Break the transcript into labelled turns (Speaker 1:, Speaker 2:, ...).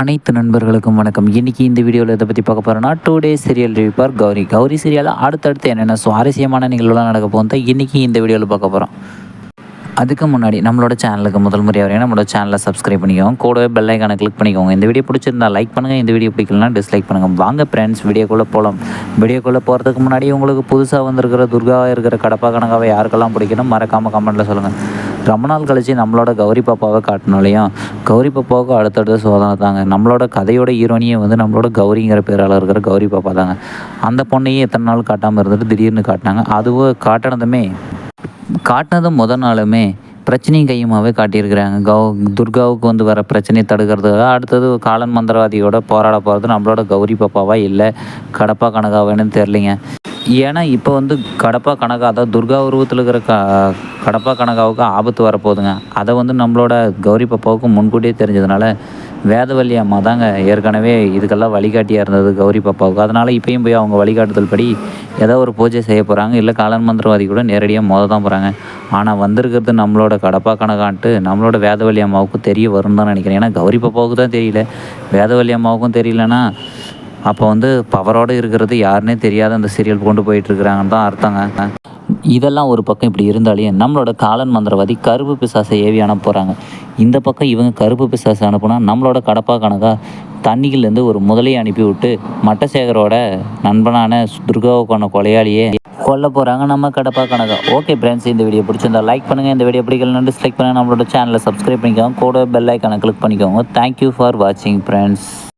Speaker 1: அனைத்து நண்பர்களுக்கும் வணக்கம். இன்றைக்கி இந்த வீடியோவில் இதை பற்றி பார்க்க போகிறோன்னா டூ டேஸ் சீரியல் ரிவிப்பார் கௌரி. கௌரி சீரியலில் அடுத்தடுத்து என்னென்ன சுவாரஸ்யமான நிகழ்வுலாம் நடக்க போகுது இன்றைக்கி இந்த வீடியோவில் பார்க்க போகிறோம் அதுக்கு முன்னாடி நம்மளோட சேனலுக்கு முதல் முறையாக வரீங்க நம்மளோட சேனலை சப்ஸ்கிரைப் பண்ணிக்கோங்க. கூடவே பெல் ஐக்கானை கிளிக் பண்ணிக்கோங்க. இந்த வீடியோ பிடிச்சிருந்தா லைக் பண்ணுங்கள் இந்த வீடியோ பிடிக்கலனா டிஸ்லைக் பண்ணுங்கள் வாங்க ஃப்ரெண்ட்ஸ் வீடியோக்குள்ளே போகலாம் வீடியோக்குள்ளே போகிறதுக்கு முன்னாடி உங்களுக்கு புதுசாக வந்திருக்கிற துர்காவாக இருக்கிற கடப்பா கணக்காவை யாருக்கெல்லாம் பிடிக்கணும் மறக்காமல் கமெண்ட்டில் சொல்லுங்கள் ரொம்ப நாள் கழிச்சு நம்மளோட கௌரி பாப்பாவை காட்டினாலையும் கௌரி பாப்பாவுக்கு அடுத்தடுத்த சோதனை தாங்க. நம்மளோட கதையோட ஹீரோனியே வந்து நம்மளோட கௌரிங்கிற பேரால் இருக்கிற கௌரி பாப்பா தாங்க. அந்த பொண்ணையும் எத்தனை நாள் காட்டாமல் இருந்துட்டு திடீர்னு காட்டினாங்க. அதுவும் காட்டினதுமே காட்டினதும் முத நாளுமே பிரச்சனையும் கையுமாவே காட்டியிருக்கிறாங்க. கௌ துர்காவுக்கு வந்து வர பிரச்சனையை தடுக்கிறதுக்காக அடுத்தது காலன் மந்திரவாதியோட போராட போகிறது நம்மளோட கௌரி பாப்பாவா இல்லை கடப்பா கனகாவேன்னு தெரிலிங்க ஏன்னா இப்போ வந்து கடப்பா கனகா அதாவது துர்கா உருவத்தில் இருக்கிற க கடப்பா கனகாவுக்கு ஆபத்து வரப்போகுதுங்க. அதை வந்து நம்மளோட கௌரி பாப்பாவுக்கு முன்கூட்டியே தெரிஞ்சதுனால வேதவல்லி அம்மா தாங்க ஏற்கனவே இதுக்கெல்லாம் வழிகாட்டியாக இருந்தது கௌரி பாப்பாவுக்கு. அதனால் இப்பயும் போய் அவங்க வழிகாட்டுதல் படி ஏதோ ஒரு பூஜை செய்ய போகிறாங்க இல்லை காலன் மந்திரவாதி கூட நேரடியாக மோத தான் போகிறாங்க ஆனால் வந்திருக்கிறது நம்மளோட கடப்பா கணக்கான்ட்டு நம்மளோட வேதவல்லி அம்மாவுக்கும் தெரிய வரும் தான் நினைக்கிறேன். ஏன்னா கௌரி பாப்பாவுக்கு தான் தெரியல. வேதவல்லி அம்மாவுக்கும் தெரியலன்னா அப்போ வந்து பவரோடு இருக்கிறது யாருன்னே தெரியாத அந்த சீரியல் கொண்டு போயிட்டுருக்குறாங்கன்னு தான் அர்த்தங்க. இதெல்லாம் ஒரு பக்கம் இப்படி இருந்தாலையும் நம்மளோட காலன் மந்திரவாதி கருப்பு பிசாசை ஏவி அனுப்ப போகிறாங்க இந்த பக்கம் இவங்க கருப்பு பிசாசை அனுப்புனா நம்மளோட கடப்பா கணக்கா தண்ணிகள்லேருந்து ஒரு முதலையை அனுப்பி விட்டு மட்டசேகரோட நண்பனான துர்காவை கொண்ட கொலையாளியே கொல்ல போகிறாங்க நம்ம கடப்பா கணக்கா ஓகே ஃப்ரெண்ட்ஸ் இந்த வீடியோ பிடிச்சிருந்தா லைக் பண்ணுங்கள் இந்த வீடியோ பிடிக்கலன்னு டிஸ்லைக் பண்ணுங்கள் நம்மளோட சேனலை சப்ஸ்கிரைப் பண்ணிக்கோங்க. கூட பெல் ஐக்கானை கிளிக் பண்ணிக்கோங்க. தேங்க்யூ ஃபார் வாட்சிங் ஃப்ரெண்ட்ஸ்